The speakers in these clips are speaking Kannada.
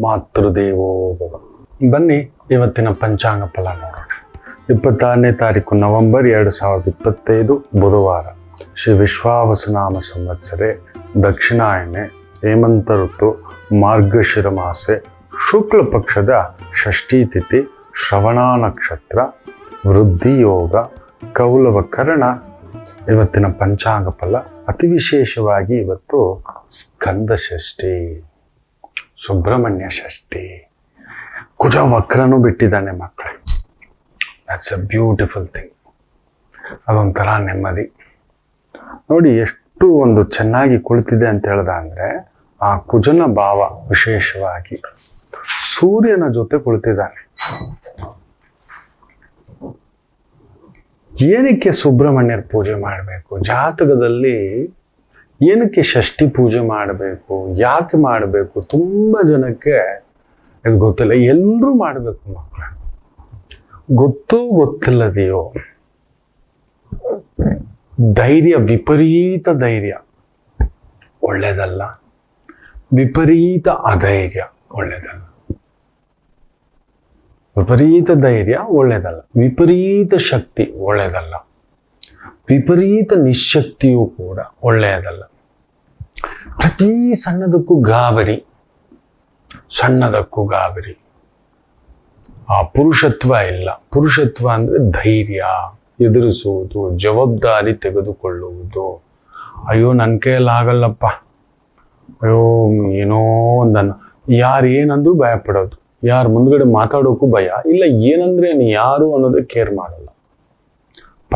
ಮಾತೃದೇವೋ ಬನ್ನಿ ಇವತ್ತಿನ ಪಂಚಾಂಗ ಫಲ ನೋಡೋಣ. ಇಪ್ಪತ್ತಾರನೇ ತಾರೀಕು ನವೆಂಬರ್ ಎರಡು ಸಾವಿರದ ಇಪ್ಪತ್ತೈದು ಬುಧವಾರ. ಶ್ರೀ ವಿಶ್ವಾವಸನಾಮ ಸಂವತ್ಸರೆ ದಕ್ಷಿಣಾಯಣೆ ಹೇಮಂತ ಋತು, ಮಾರ್ಗಶಿರ ಮಾಸೆ, ಶುಕ್ಲ ಪಕ್ಷದ ಷಷ್ಠಿ ತಿಥಿ, ಶ್ರವಣ ನಕ್ಷತ್ರ ವೃದ್ಧಿಯೋಗ ಕೌಲವ ಕರ್ಣ. ಇವತ್ತಿನ ಪಂಚಾಂಗ ಫಲ ಅತಿ ವಿಶೇಷವಾಗಿ ಇವತ್ತು ಸ್ಕಂದ ಷಷ್ಠಿ. ಸುಬ್ರಹ್ಮಣ್ಯ ಷಷ್ಠಿ. ಕುಜ ವಕ್ರನೂ ಬಿಟ್ಟಿದ್ದಾನೆ ಮಕ್ಕಳೇ. ದಟ್ಸ್ ಅ ಬ್ಯೂಟಿಫುಲ್ ಥಿಂಗ್ ಅದೊಂಥರ ನೆಮ್ಮದಿ. ನೋಡಿ, ಎಷ್ಟು ಒಂದು ಚೆನ್ನಾಗಿ ಕುಳಿತಿದೆ ಅಂತ ಹೇಳ್ದ ಅಂದರೆ, ಆ ಕುಜನ ಭಾವ ವಿಶೇಷವಾಗಿ ಸೂರ್ಯನ ಜೊತೆ ಕುಳಿತಿದ್ದಾನೆ. ಏನಕ್ಕೆ ಸುಬ್ರಹ್ಮಣ್ಯರ ಪೂಜೆ ಮಾಡಬೇಕು? ಜಾತಕದಲ್ಲಿ ಏನಕ್ಕೆ ಷಷ್ಠಿ ಪೂಜೆ ಮಾಡಬೇಕು, ಯಾಕೆ ಮಾಡಬೇಕು? ತುಂಬ ಜನಕ್ಕೆ ಅದು ಗೊತ್ತಿಲ್ಲ. ಎಲ್ಲರೂ ಮಾಡಬೇಕು ಮಕ್ಕಳ ಗೊತ್ತೋ ಗೊತ್ತಿಲ್ಲದೆಯೋ? ಧೈರ್ಯ, ವಿಪರೀತ ಧೈರ್ಯ. ಒಳ್ಳೆಯದಲ್ಲ ವಿಪರೀತ ಅಧೈರ್ಯ ಒಳ್ಳೆಯದಲ್ಲ ವಿಪರೀತ ಧೈರ್ಯ ಒಳ್ಳೆಯದಲ್ಲ ವಿಪರೀತ ಶಕ್ತಿ ಒಳ್ಳೆಯದಲ್ಲ ವಿಪರೀತ ನಿಶಕ್ತಿಯೂ ಕೂಡ ಒಳ್ಳೆಯದಲ್ಲ. ಪ್ರತಿ ಸಣ್ಣದಕ್ಕೂ ಗಾಬರಿ ಸಣ್ಣದಕ್ಕೂ ಗಾಬರಿ. ಆ ಪುರುಷತ್ವ ಇಲ್ಲ. ಪುರುಷತ್ವ ಅಂದರೆ ಧೈರ್ಯ, ಎದುರಿಸುವುದು, ಜವಾಬ್ದಾರಿ ತೆಗೆದುಕೊಳ್ಳುವುದು. ಅಯ್ಯೋ ನನ್ನ ಕೈಯಲ್ಲಾಗಲ್ಲಪ್ಪ. ಅಯ್ಯೋ, ಏನೋ ಒಂದನ್ನು. ಯಾರು ಏನಂದ್ರೂ ಭಯ ಪಡೋದು ಯಾರು ಮುಂದ್ಗಡೆ ಮಾತಾಡೋಕ್ಕೂ ಭಯ. ಇಲ್ಲ, ಏನಂದ್ರೆ ಏನು ಯಾರು ಅನ್ನೋದಕ್ಕೆ ಕೇರ್ ಮಾಡಲ್ಲ.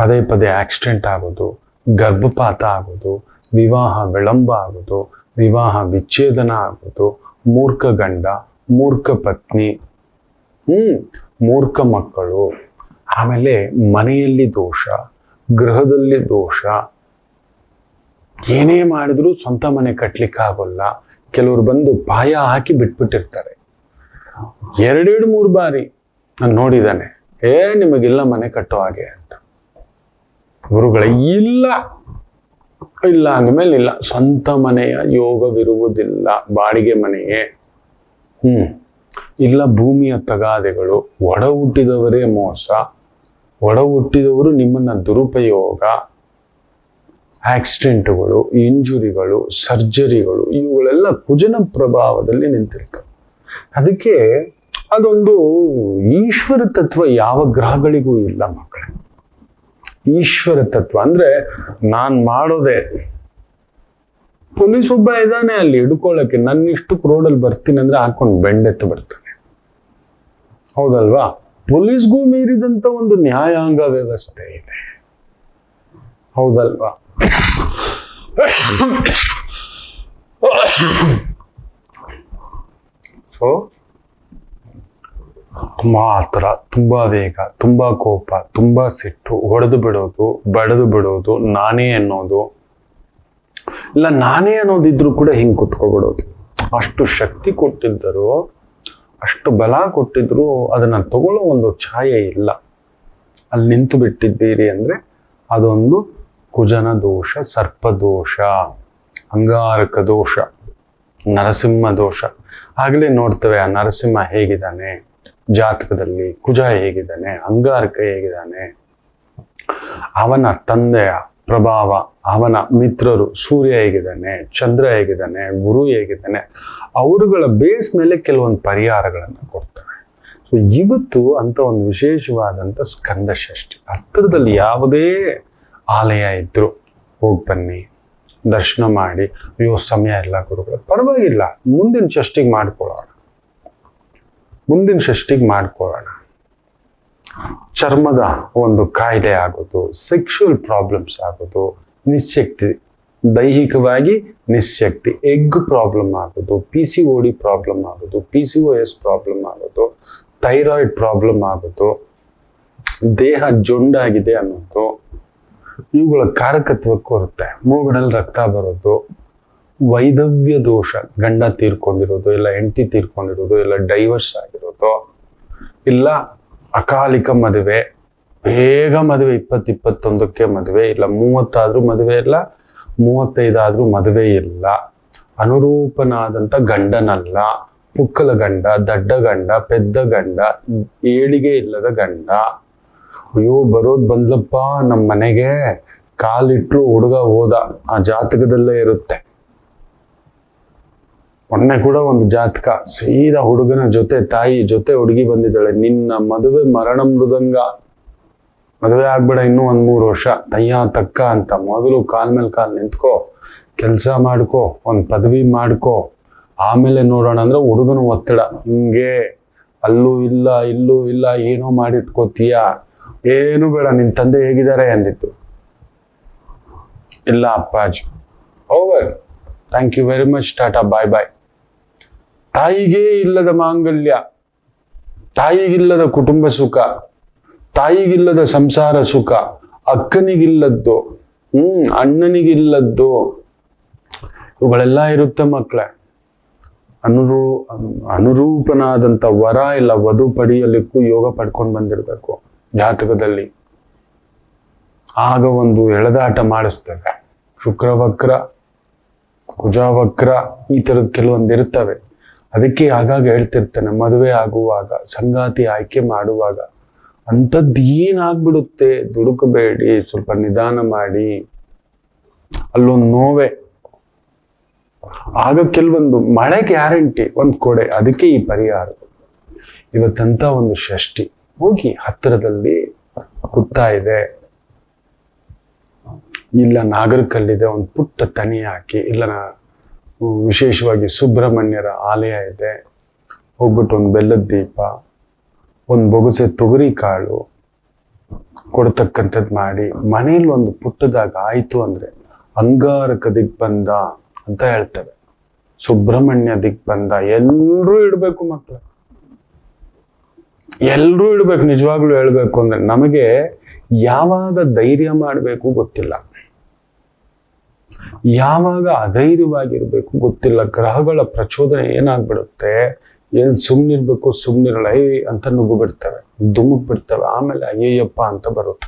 ಪದೇ ಪದೇ ಆಕ್ಸಿಡೆಂಟ್ ಆಗೋದು, ಗರ್ಭಪಾತ ಆಗೋದು, ವಿವಾಹ ವಿಳಂಬ ಆಗೋದು, ವಿವಾಹ ವಿಚ್ಛೇದನ ಆಗೋದು, ಮೂರ್ಖ ಗಂಡ, ಮೂರ್ಖ ಪತ್ನಿ, ಹ್ಮ್, ಮೂರ್ಖ ಮಕ್ಕಳು, ಆಮೇಲೆ ಮನೆಯಲ್ಲಿ ದೋಷ, ಗೃಹದಲ್ಲಿ ದೋಷ, ಏನೇ ಮಾಡಿದ್ರೂ ಸ್ವಂತ ಮನೆ ಕಟ್ಲಿಕ್ಕೆ ಆಗೋಲ್ಲ ಕೆಲವರು ಬಂದು ಪಾಯ ಹಾಕಿ ಬಿಟ್ಬಿಟ್ಟಿರ್ತಾರೆ. ಎರಡೆರಡು ಮೂರು ಬಾರಿ ನಾನು ನೋಡಿದ್ದಾನೆ, ಏ, ನಿಮಗೆಲ್ಲ ಮನೆ ಕಟ್ಟೋ ಹಾಗೆ ಗುರುಗಳೇ, ಇಲ್ಲ. ಇಲ್ಲ ಅಂದಮೇಲೆ ಇಲ್ಲ. ಸ್ವಂತ ಮನೆಯ ಯೋಗವಿರುವುದಿಲ್ಲ. ಬಾಡಿಗೆ ಮನೆಯೇ. ಹ್ಮ್. ಇಲ್ಲ ಭೂಮಿಯ ತಗಾದೆಗಳು. ಒಡ ಹುಟ್ಟಿದವರೇ ಮೋಸ. ಒಡ ಹುಟ್ಟಿದವರು ನಿಮ್ಮನ್ನ ದುರುಪಯೋಗ. ಆಕ್ಸಿಡೆಂಟ್ಗಳು, ಇಂಜುರಿಗಳು, ಸರ್ಜರಿಗಳು, ಇವುಗಳೆಲ್ಲ ಕುಜನ ಪ್ರಭಾವದಲ್ಲಿ ನಿಂತಿರ್ತವೆ. ಅದಕ್ಕೆ ಅದೊಂದು ಈಶ್ವರ ತತ್ವ ಯಾವ ಗ್ರಹಗಳಿಗೂ ಇಲ್ಲ ಮಕ್ಕಳೇ. ಈಶ್ವರ ತತ್ವ. ಅಂದ್ರೆ ನಾನ್ ಮಾಡೋದೆ. ಪೊಲೀಸ್ ಒಬ್ಬ ಇದ್ದಾನೆ ಅಲ್ಲಿ ಹಿಡ್ಕೊಳ್ಳಕ್ಕೆ ನನ್ನ ಇಷ್ಟಕ್ಕೆ ರೋಡಲ್ಲಿ ಬರ್ತೀನಿ ಅಂದ್ರೆ ಹಾಕೊಂಡು ಬೆಂಡೆತ್ತು ಬರ್ತಾನೆ ಹೌದಲ್ವಾ? ಪೊಲೀಸ್ಗೂ ಮೀರಿದಂತ ಒಂದು ನ್ಯಾಯಾಂಗ ವ್ಯವಸ್ಥೆ ಇದೆ. ಹೌದಲ್ವಾ? ಸೊ ತುಂಬಾ ಆತರ, ತುಂಬಾ ವೇಗ, ತುಂಬಾ ಕೋಪ, ತುಂಬಾ ಸಿಟ್ಟು, ಹೊಡೆದು ಬಿಡೋದು, ಬಡದು ಬಿಡೋದು, ನಾನೇ ಅನ್ನೋದು. ಇಲ್ಲ, ನಾನೇ ಅನ್ನೋದಿದ್ರು ಕೂಡ ಹಿಂಗೆ ಕುತ್ಕೊಬಿಡೋದು. ಅಷ್ಟು ಶಕ್ತಿ ಕೊಟ್ಟಿದ್ದರು, ಅಷ್ಟು ಬಲ ಕೊಟ್ಟಿದ್ರು ಅದನ್ನ ತಗೊಳ್ಳೋ ಒಂದು ಛಾಯೆ ಇಲ್ಲ. ಅಲ್ಲಿ ನಿಂತು ಬಿಟ್ಟಿದ್ದೀರಿ ಅಂದ್ರೆ ಅದೊಂದು ಕುಜನ ದೋಷ, ಸರ್ಪ ದೋಷ, ಅಂಗಾರಕ ದೋಷ, ನರಸಿಂಹ ದೋಷ. ಆಗಲೇ ನೋಡ್ತೇವೆ ಆ ನರಸಿಂಹ ಹೇಗಿದ್ದಾನೆ. ಜಾತಕದಲ್ಲಿ ಕುಜ ಹೇಗಿದ್ದಾನೆ, ಅಂಗಾರಕ ಹೇಗಿದ್ದಾನೆ, ಅವನ ತಂದೆಯ ಪ್ರಭಾವ, ಅವನ ಮಿತ್ರರು ಸೂರ್ಯ ಹೇಗಿದ್ದಾನೆ, ಚಂದ್ರ ಹೇಗಿದ್ದಾನೆ, ಗುರು ಹೇಗಿದ್ದಾನೆ, ಅವರುಗಳ ಬೇಸ್ ಮೇಲೆ ಕೆಲವೊಂದು ಪರಿಹಾರಗಳನ್ನು ಕೊಡ್ತಾರೆ. ಸೊ ಇವತ್ತು ಅಂತ ಒಂದು ವಿಶೇಷವಾದಂಥ ಸ್ಕಂದ ಷಷ್ಠಿ ಹತ್ತಿರದಲ್ಲಿ ಯಾವುದೇ ಆಲಯ ಇದ್ರು ಹೋಗಿ ಬನ್ನಿ, ದರ್ಶನ ಮಾಡಿ, ಅಯ್ಯೋ, ಸಮಯ ಎಲ್ಲ ಗುರುಗಳು, ಪರವಾಗಿಲ್ಲ, ಮುಂದಿನ ಷಷ್ಟಿಗೆ ಮಾಡ್ಕೊಳ್ಳೋಣ. ಮುಂದಿನ ಷಷ್ಟಿಗೆ ಮಾಡ್ಕೊಳ್ಳೋಣ. ಚರ್ಮದ ಒಂದು ಕಾಯಿಲೆ ಆಗೋದು ಸೆಕ್ಷುವಲ್ ಪ್ರಾಬ್ಲಮ್ಸ್ ಆಗೋದು ನಿಶಕ್ತಿ ದೈಹಿಕವಾಗಿ ನಿಶಕ್ತಿ ಎಗ್ ಪ್ರಾಬ್ಲಮ್ ಆಗೋದು P C O D problem ಆಗೋದು P C O S problem ಆಗೋದು ಥೈರಾಯ್ಡ್ ಪ್ರಾಬ್ಲಮ್ ಆಗೋದು, ದೇಹ ಜೊಂಡಾಗಿದೆ ಅನ್ನೋದು, ಇವುಗಳ ಕಾರಕತ್ವ ಕೊರುತ್ತೆ ಮೂಗಡಲ್ಲಿ ರಕ್ತ ಬರೋದು ವೈದವ್ಯ ದೋಷ, ಗಂಡ ತೀರ್ಕೊಂಡಿರೋದು, ಇಲ್ಲ ಹೆಂಡತಿ ತೀರ್ಕೊಂಡಿರೋದು, ಇಲ್ಲ ಡೈವರ್ಸ್ ಆಗಿರೋದು, ಇಲ್ಲ ಅಕಾಲಿಕ ಮದುವೆ, ಬೇಗ ಮದುವೆ ಇಪ್ಪತ್ತು ಇಪ್ಪತ್ತೊಂದಕ್ಕೆ ಮದುವೆ, ಇಲ್ಲ ಮೂವತ್ತಾದರೂ ಮದುವೆ ಇಲ್ಲ, ಮೂವತ್ತೈದಾದ್ರೂ ಮದುವೆ ಇಲ್ಲ. ಅನುರೂಪನಾದಂಥ ಗಂಡನಲ್ಲ, ಪುಕ್ಕಲ ಗಂಡ, ದಡ್ಡ ಗಂಡ, ಪೆದ್ದ ಗಂಡ, ಏಳಿಗೆ ಇಲ್ಲದ ಗಂಡ. ಅಯ್ಯೋ, ಬರೋದು ಬಂದ್ಲಪ್ಪ ನಮ್ಮ ಮನೆಗೆ, ಕಾಲಿಟ್ರು ಹುಡುಗ ಹೋದ, ಆ ಜಾತಕದಲ್ಲೇ ಇರುತ್ತೆ. ಮೊನ್ನೆ ಕೂಡ ಒಂದು ಜಾತಕ, ಸೀದಾ ಹುಡುಗನ ಜೊತೆ, ತಾಯಿ ಜೊತೆ ಹುಡುಗಿ ಬಂದಿದ್ದಾಳೆ. ನಿನ್ನ ಮದುವೆ ಮರಣ ಮೃದಂಗ. ಮದುವೆ ಆಗ್ಬೇಡ ಇನ್ನೂ ಒಂದ್ ಮೂರು ವರ್ಷ. ತಯ್ಯ ತಕ್ಕ ಅಂತ ಮೊದಲು ಕಾಲ್ ಮೇಲೆ ಕಾಲ್ ನಿಂತ್ಕೋ. ಕೆಲಸ ಮಾಡ್ಕೋ, ಒಂದ್ ಪದವಿ ಮಾಡ್ಕೋ. ಆಮೇಲೆ ನೋಡೋಣ ಅಂದ್ರೆ ಹುಡುಗನ ಒತ್ತಡ. ಹಿಂಗೆ, ಅಲ್ಲೂ ಇಲ್ಲ, ಇಲ್ಲೂ ಇಲ್ಲ, ಏನೋ ಮಾಡಿಟ್ಕೋತೀಯ. ಏನು ಬೇಡ, ನಿನ್ ತಂದೆ ಹೇಗಿದ್ದಾರೆ ಅಂದಿತ್ತು. ಇಲ್ಲ, ಅಪ್ಪಾಜಿ. Over thank you very much tata. Bye bye ತಾಯಿಗೆ ಇಲ್ಲದ ಮಾಂಗಲ್ಯ, ತಾಯಿಗಿಲ್ಲದ ಕುಟುಂಬ ಸುಖ, ತಾಯಿಗಿಲ್ಲದ ಸಂಸಾರ ಸುಖ, ಅಕ್ಕನಿಗಿಲ್ಲದ್ದು, ಹ್ಮ್, ಅಣ್ಣನಿಗಿಲ್ಲದ್ದು, ಇವುಗಳೆಲ್ಲ ಇರುತ್ತೆ ಮಕ್ಕಳೇ ಅನುರೂ, ಅನುರೂಪನಾದಂಥ ವರ ಇಲ್ಲ, ವಧು ಪಡೆಯಲಿಕ್ಕೂ ಯೋಗ ಪಡ್ಕೊಂಡು ಬಂದಿರಬೇಕು ಜಾತಕದಲ್ಲಿ. ಆಗ ಒಂದು ಎಳೆದಾಟ ಮಾಡಿಸ್ತವೆ. ಶುಕ್ರವಕ್ರ, ಕುಜವಕ್ರ, ಈ ಥರದ್ದು ಕೆಲವೊಂದು ಇರ್ತವೆ ಅದಕ್ಕೆ ಆಗಾಗ ಹೇಳ್ತಿರ್ತೇನೆ, ಮದುವೆ ಆಗುವಾಗ, ಸಂಗಾತಿ ಆಯ್ಕೆ ಮಾಡುವಾಗ. ಅಂಥದ್ದು ಏನಾಗ್ಬಿಡುತ್ತೆ? ದುಡುಕಬೇಡಿ, ಸ್ವಲ್ಪ ನಿಧಾನ ಮಾಡಿ. ಅಲ್ಲೊಂದು ನೋವೆ. ಆಗ ಕೆಲವೊಂದು ಮಳೆ ಗ್ಯಾರಂಟಿ, ಒಂದು ಕೊಡೆ. ಅದಕ್ಕೆ ಈ ಪರಿಹಾರ. ಇವತ್ತಂತ ಒಂದು ಷಷ್ಠಿ. ಹೋಗಿ ಹತ್ತಿರದಲ್ಲಿ ಕುತ್ತಾ ಇದೆ. ಇಲ್ಲ ನಾಗರಕಲ್ಲಿದೆ, ಒಂದು ಪುಟ್ಟ ತನಿ ಹಾಕಿ. ಇಲ್ಲ ನಾ- ವಿಶೇಷವಾಗಿ ಸುಬ್ರಹ್ಮಣ್ಯರ ಆಲಯ ಇದೆ. ಹೋಗ್ಬಿಟ್ಟು ಒಂದು ಬೆಲ್ಲದ ದೀಪ, ಒಂದು ಬೊಗಸೆ ತೊಗರಿ ಕಾಳು ಕೊಡ್ತಕ್ಕಂಥದ್ದು ಮಾಡಿ ಮನೇಲಿ ಒಂದು ಪುಟ್ಟದಾಗ ಆಯಿತು ಅಂದ್ರೆ ಅಂಗಾರಕ ದಿಗ್ಬಂಧ ಅಂತ ಹೇಳ್ತೇವೆ. ಸುಬ್ರಹ್ಮಣ್ಯ ದಿಗ್ಬಂಧ ಎಲ್ಲರೂ ಇಡಬೇಕು ಮಕ್ಕಳು ಎಲ್ಲರೂ ಇಡಬೇಕು, ನಿಜವಾಗ್ಲೂ ಹೇಳ್ಬೇಕು ಅಂದ್ರೆ ನಮಗೆ ಯಾವಾಗ ಧೈರ್ಯ ಮಾಡಬೇಕು ಗೊತ್ತಿಲ್ಲ. ಯಾವಾಗ ಅಧೈರ್ಯವಾಗಿರಬೇಕು ಗೊತ್ತಿಲ್ಲ, ಗ್ರಹಗಳ ಪ್ರಚೋದನೆ ಏನಾಗ್ಬಿಡುತ್ತೆ? ಏನು ಸುಮ್ಮನಿರ್ಬೇಕು ಸುಮ್ಮನಿರಲ್ಲ ಐ ಅಂತ ನುಗ್ಗು ಬಿಡ್ತವೆ ದುಮುಕ್ ಬಿಡ್ತವೆ ಆಮೇಲೆ ಅಯ್ಯಯ್ಯಪ್ಪ ಅಂತ ಬರುತ್ತೆ.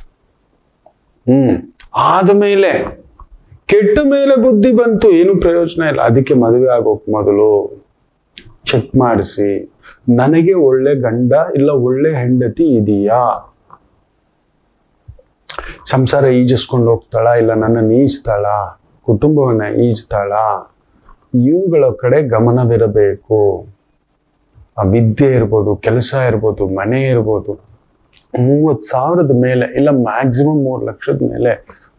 ಹ್ಮ್. ಆದಮೇಲೆ ಕೆಟ್ಟ ಮೇಲೆ ಬುದ್ಧಿ ಬಂತು, ಏನು ಪ್ರಯೋಜನ ಇಲ್ಲ. ಅದಕ್ಕೆ ಮದುವೆ ಆಗೋಕ್ ಮೊದಲು ಚೆಕ್ ಮಾಡಿಸಿ, ನನಗೆ ಒಳ್ಳೆ ಗಂಡ ಇಲ್ಲ, ಒಳ್ಳೆ ಹೆಂಡತಿ ಇದೆಯಾ? ಸಂಸಾರ ಈಜಿಸ್ಕೊಂಡು ಹೋಗ್ತಾಳ, ಇಲ್ಲ ನನ್ನ ಈಜ್ತಾಳ ಕುಟುಂಬವನ್ನ ಈಜ್ತಾಳ ಇವುಗಳ ಕಡೆ ಗಮನವಿರಬೇಕು. ಆ ವಿದ್ಯೆ ಇರ್ಬೋದು, ಕೆಲಸ ಇರ್ಬೋದು, ಮನೆ ಇರ್ಬೋದು, ಮೂವತ್ತು ಸಾವಿರದ ಮೇಲೆ ಇಲ್ಲ ಮ್ಯಾಕ್ಸಿಮಮ್ ಮೂರು ಲಕ್ಷದ ಮೇಲೆ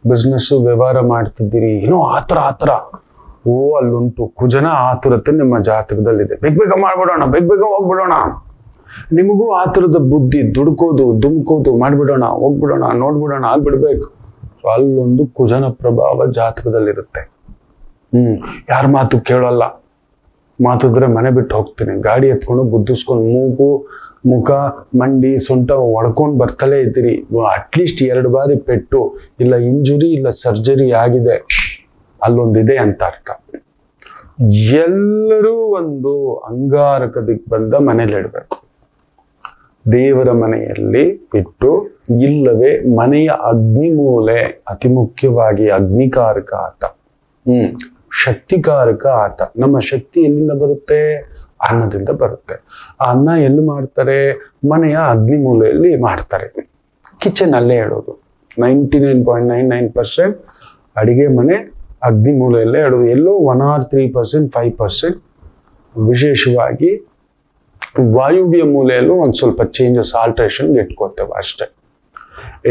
ಬಿಸ್ನೆಸ್ಸು ವ್ಯವಹಾರ ಮಾಡ್ತಿದ್ದೀರಿ, ಏನೋ ಆ ಥರ ಆ ಥರ. ಓ, ಅಲ್ಲುಂಟು, ಕುಜನ ಆತುರತೆ ನಿಮ್ಮ ಜಾತಕದಲ್ಲಿದೆ. ಬೇಗ ಬೇಗ ಮಾಡ್ಬಿಡೋಣ, ಬೇಗ ಬೇಗ ಹೋಗ್ಬಿಡೋಣ. ನಿಮಗೂ ಆತುರದ ಬುದ್ಧಿ ದುಡ್ಕೋದು ದುಮ್ಕೋದು ಮಾಡ್ಬಿಡೋಣ, ಹೋಗ್ಬಿಡೋಣ, ನೋಡ್ಬಿಡೋಣ, ಆಗ್ಬಿಡ್ಬೇಕು. ಅಲ್ಲೊಂದು ಕುಜನ ಪ್ರಭಾವ ಜಾತಕದಲ್ಲಿರುತ್ತೆ. ಹ್ಮ್. ಯಾರ ಮಾತು ಕೇಳಲ್ಲ. ಮಾತಿದ್ರೆ ಮನೆ ಬಿಟ್ಟು ಹೋಗ್ತೀನಿ. ಗಾಡಿ ಎತ್ಕೊಂಡು ಗುದ್ದಿಸ್ಕೊಂಡು ಮೂಗು, ಮುಖ, ಮಂಡಿ, ಸೊಂಟ ಒಡ್ಕೊಂಡು ಬರ್ತಲೇ ಇದ್ದೀರಿ. ಅಟ್ಲೀಸ್ಟ್ ಎರಡು ಬಾರಿ ಪೆಟ್ಟು, ಇಲ್ಲ ಇಂಜುರಿ, ಇಲ್ಲ ಸರ್ಜರಿ ಆಗಿದೆ. ಅಲ್ಲೊಂದಿದೆ ಅಂತ ಅರ್ಥ. ಎಲ್ಲರೂ ಒಂದು ಅಂಗಾರಕ ಬಂದ ಮನೇಲಿ ಇಡಬೇಕು ದೇವರ ಮನೆಯಲ್ಲಿ ಇಟ್ಟು, ಇಲ್ಲವೇ ಮನೆಯ ಅಗ್ನಿಮೂಲೆ ಅತಿ ಮುಖ್ಯವಾಗಿ ಅಗ್ನಿಕಾರಕ ಆತ ಹ್ಮ್, ಶಕ್ತಿಕಾರಕ ಆತ ನಮ್ಮ ಶಕ್ತಿ ಎಲ್ಲಿಂದ ಬರುತ್ತೆ? ಅನ್ನದಿಂದ ಬರುತ್ತೆ. ಆ ಅನ್ನ ಎಲ್ಲಿ ಮಾಡ್ತಾರೆ? ಮನೆಯ ಅಗ್ನಿಮೂಲೆಯಲ್ಲಿ ಮಾಡ್ತಾರೆ. ಕಿಚನ್ ಅಲ್ಲೇ ಹೇಳೋದು ninety nine point nine nine percent ಅಡಿಗೆ ಮನೆ ಅಗ್ನಿ ಮೂಲೆಯಲ್ಲೇ ಹೇಳೋದು ಎಲ್ಲೋ one or three percent five percent ವಿಶೇಷವಾಗಿ ವಾಯುವ್ಯ ಮೂಲೆಯಲ್ಲೂ ಒಂದು ಸ್ವಲ್ಪ ಚೇಂಜಸ್ ಆಲ್ಟ್ರೇಷನ್ ಇಟ್ಕೋತೇವೆ ಅಷ್ಟೇ.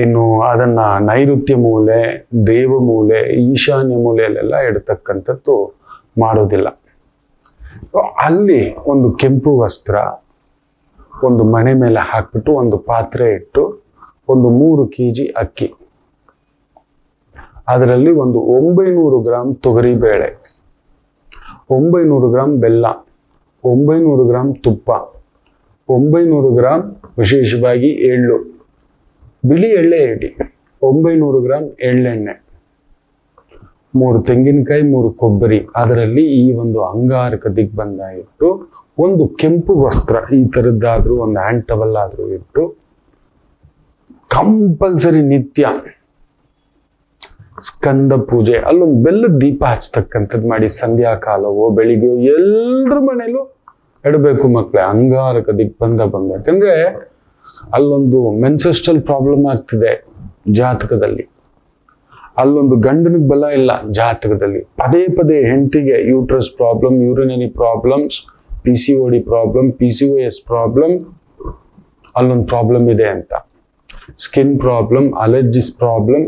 ಇನ್ನು ಅದನ್ನ ನೈಋತ್ಯ ಮೂಲೆ, ದೇವ ಮೂಲೆ, ಈಶಾನ್ಯ ಮೂಲೆಯಲ್ಲೆಲ್ಲ ಇಡತಕ್ಕಂಥದ್ದು ಮಾಡೋದಿಲ್ಲ. ಅಲ್ಲಿ ಒಂದು ಕೆಂಪು ವಸ್ತ್ರ, ಒಂದು ಮಣೆ ಮೇಲೆ ಹಾಕ್ಬಿಟ್ಟು ಒಂದು ಪಾತ್ರೆ ಇಟ್ಟು ಒಂದು ಮೂರು ಕೆ ಜಿ ಅಕ್ಕಿ. ಅದರಲ್ಲಿ ಒಂದು ಒಂಬೈನೂರು ಗ್ರಾಮ್ ತೊಗರಿಬೇಳೆ ಒಂಬೈನೂರು ಗ್ರಾಮ್ ಬೆಲ್ಲ, ಒಂಬೈನೂರು ಗ್ರಾಮ್ ತುಪ್ಪ. ಒಂಬೈನೂರು ಗ್ರಾಂ ವಿಶೇಷವಾಗಿ ಎಳ್ಳು. ಬಿಳಿ ಎಳ್ಳೆ ಇಡಿ ಒಂಬೈನೂರು ಗ್ರಾಂ ಎಳ್ಳೆಣ್ಣೆ. ಮೂರು ತೆಂಗಿನಕಾಯಿ, ಮೂರು ಕೊಬ್ಬರಿ. ಅದರಲ್ಲಿ ಈ ಒಂದು ಅಂಗಾರಕ ದಿಗ್ಬಂಧ ಇಟ್ಟು ಒಂದು ಕೆಂಪು ವಸ್ತ್ರ, ಈ ಥರದ್ದಾದ್ರೂ ಒಂದು ಹ್ಯಾಂಡ್ ಟವಲ್ ಆದರೂ ಇಟ್ಟು ಕಂಪಲ್ಸರಿ ನಿತ್ಯ ಸ್ಕಂದ ಪೂಜೆ. ಅಲ್ಲೊಂದು ಬೆಲ್ಲದ ದೀಪ ಹಚ್ತಕ್ಕಂಥದ್ದು ಮಾಡಿ ಸಂಧ್ಯಾ ಬೆಳಿಗ್ಗೆಯೋ ಎಲ್ಲರ ಮನೇಲೂ ಇಡಬೇಕು ಮಕ್ಕಳೇ ಅಂಗಾರಕ ದಿಗ್ಬಂಧ ಬಂದ. ಯಾಕಂದ್ರೆ ಅಲ್ಲೊಂದು ಮೆನ್ಸೆಸ್ಟಲ್ ಪ್ರಾಬ್ಲಮ್ ಆಗ್ತಿದೆ ಜಾತಕದಲ್ಲಿ. ಅಲ್ಲೊಂದು ಗಂಡನಿಗೆ ಬಲ ಇಲ್ಲ ಜಾತಕದಲ್ಲಿ. ಪದೇ ಪದೇ ಹೆಂಡತಿಗೆ uterus problem urinary problems P C O D problem P C O S problem ಅಲ್ಲೊಂದು ಪ್ರಾಬ್ಲಮ್ ಇದೆ ಅಂತ. ಸ್ಕಿನ್ ಪ್ರಾಬ್ಲಮ್ ಅಲರ್ಜಿಸ್ ಪ್ರಾಬ್ಲಮ್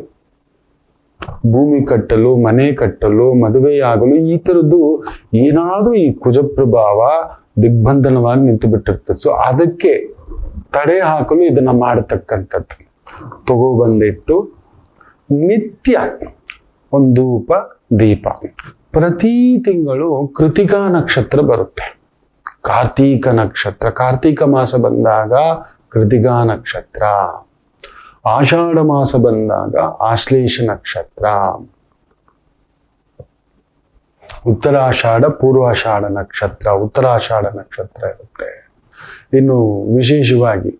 ಭೂಮಿ ಕಟ್ಟಲು, ಮನೆ ಕಟ್ಟಲು, ಮದುವೆಯಾಗಲು ಈ ಥರದ್ದು ಏನಾದರೂ ಈ ಕುಜ ಪ್ರಭಾವ ದಿಗ್ಬಂಧನವಾಗಿ ನಿಂತು ಬಿಟ್ಟಿರ್ತದೆ ಸೊ ಅದಕ್ಕೆ ತಡೆ ಹಾಕಲು ಇದನ್ನ ಮಾಡತಕ್ಕಂಥದ್ದು. ತಗೊಬಂದಿಟ್ಟು ನಿತ್ಯ ಒಂದು ಧೂಪ, ದೀಪ. ಪ್ರತಿ ತಿಂಗಳು ಕೃತಿಕಾ ನಕ್ಷತ್ರ ಬರುತ್ತೆ. ಕಾರ್ತೀಕ ನಕ್ಷತ್ರ. ಕಾರ್ತೀಕ ಮಾಸ ಬಂದಾಗ ಕೃತಿಕಾ ನಕ್ಷತ್ರ. ಆಷಾಢ ಮಾಸ ಬಂದಾಗ ಆಶ್ಲೇಷ ನಕ್ಷತ್ರ. ಉತ್ತರಾಷಾಢ ಪೂರ್ವಾಷಾಢ ನಕ್ಷತ್ರ, ಉತ್ತರಾಷಾಢ ನಕ್ಷತ್ರ ಇರುತ್ತೆ. ಇನ್ನು ವಿಶೇಷವಾಗಿ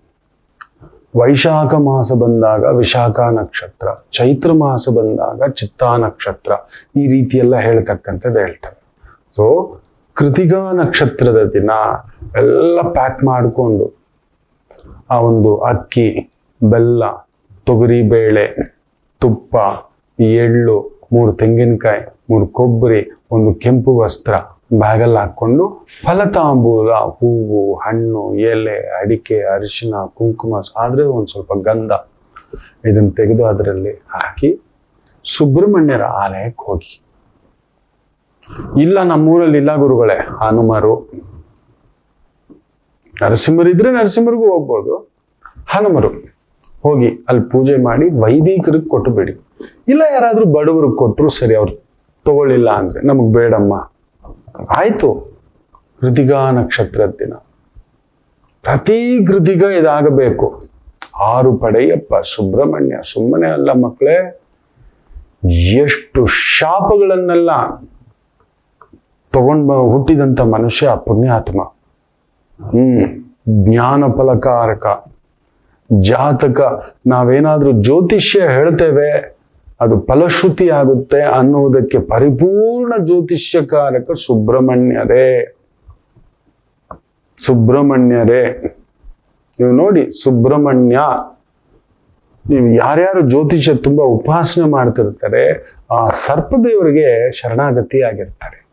ವೈಶಾಖ ಮಾಸ ಬಂದಾಗ ವಿಶಾಖ ನಕ್ಷತ್ರ, ಚೈತ್ರ ಮಾಸ ಬಂದಾಗ ಚಿತ್ತಾ ನಕ್ಷತ್ರ, ಈ ರೀತಿಯೆಲ್ಲ ಹೇಳ್ತಕ್ಕಂಥದ್ದು ಹೇಳ್ತಾರೆ. ಸೊ ಕೃತಿಗಾ ನಕ್ಷತ್ರದ ದಿನ ಎಲ್ಲ ಪ್ಯಾಕ್ ಮಾಡಿಕೊಂಡು ಆ ಒಂದು ಅಕ್ಕಿ, ಬೆಲ್ಲ, ತೊಗರಿ ಬೇಳೆ, ತುಪ್ಪ, ಎಳ್ಳು, ಮೂರು ತೆಂಗಿನಕಾಯಿ, ಮೂರು ಕೊಬ್ಬರಿ ಒಂದು ಕೆಂಪು ವಸ್ತ್ರ ಬ್ಯಾಗಲ್ಲಿ ಹಾಕ್ಕೊಂಡು ಫಲತಾಂಬೂಲ, ಹೂವು, ಹಣ್ಣು, ಎಲೆ, ಅಡಿಕೆ, ಅರಿಶಿನ, ಕುಂಕುಮ, ಆದ್ರೆ ಒಂದು ಸ್ವಲ್ಪ ಗಂಧ ಇದನ್ನು ತೆಗೆದು ಅದರಲ್ಲಿ ಹಾಕಿ ಸುಬ್ರಹ್ಮಣ್ಯರ ಆಲಯಕ್ಕೆ ಹೋಗಿ. ಇಲ್ಲ, ನಮ್ಮೂರಲ್ಲಿ ಇಲ್ಲ ಗುರುಗಳೇ, ಹನುಮರು. ನರಸಿಂಹರಿದ್ರೆ ನರಸಿಂಹರಿಗೂ ಹೋಗ್ಬೋದು. ಹನುಮರು ಹೋಗಿ ಅಲ್ಲಿ ಪೂಜೆ ಮಾಡಿ ವೈದಿಕರಿಗೆ ಕೊಟ್ಟು ಬಿಡಿ. ಇಲ್ಲ, ಯಾರಾದ್ರೂ ಬಡವರಿಗೆ ಕೊಟ್ಟರು ಸರಿ, ಅವ್ರು ತಗೊಳ್ಳಿಲ್ಲ ಅಂದ್ರೆ ನಮಗೆ ಬೇಡಮ್ಮ. ಆಯ್ತು. ಕೃತಿಗಾ ನಕ್ಷತ್ರದ ದಿನ. ಪ್ರತಿ ಕೃತಿಗ ಇದಾಗಬೇಕು. ಆರು ಪಡೆಯಪ್ಪ, ಸುಬ್ರಹ್ಮಣ್ಯ. ಸುಮ್ಮನೆ ಅಲ್ಲ ಮಕ್ಕಳೇ ಎಷ್ಟು ಶಾಪಗಳನ್ನೆಲ್ಲ ತಗೊಂಡ್ ಹುಟ್ಟಿದಂತ ಮನುಷ್ಯ ಪುಣ್ಯಾತ್ಮ. ಹ್ಮ್. ಜ್ಞಾನ ಫಲಕಾರಕ. ಜಾತಕ. ನಾವೇನಾದ್ರೂ ಜ್ಯೋತಿಷ್ಯ ಹೇಳ್ತೇವೆ. ಅದು ಫಲಶ್ರುತಿ ಆಗುತ್ತೆ ಅನ್ನುವುದಕ್ಕೆ ಪರಿಪೂರ್ಣ ಜ್ಯೋತಿಷ್ಯಕಾರಕ ಸುಬ್ರಹ್ಮಣ್ಯರೇ. ಸುಬ್ರಹ್ಮಣ್ಯರೇ. ನೀವು ನೋಡಿ, ಸುಬ್ರಹ್ಮಣ್ಯ, ನೀವು ಯಾರ್ಯಾರು ಜ್ಯೋತಿಷ್ಯ ತುಂಬಾ ಉಪಾಸನೆ ಮಾಡ್ತಿರ್ತಾರೆ, ಆ ಸರ್ಪದೇವರಿಗೆ ಶರಣಾಗತಿ ಆಗಿರ್ತಾರೆ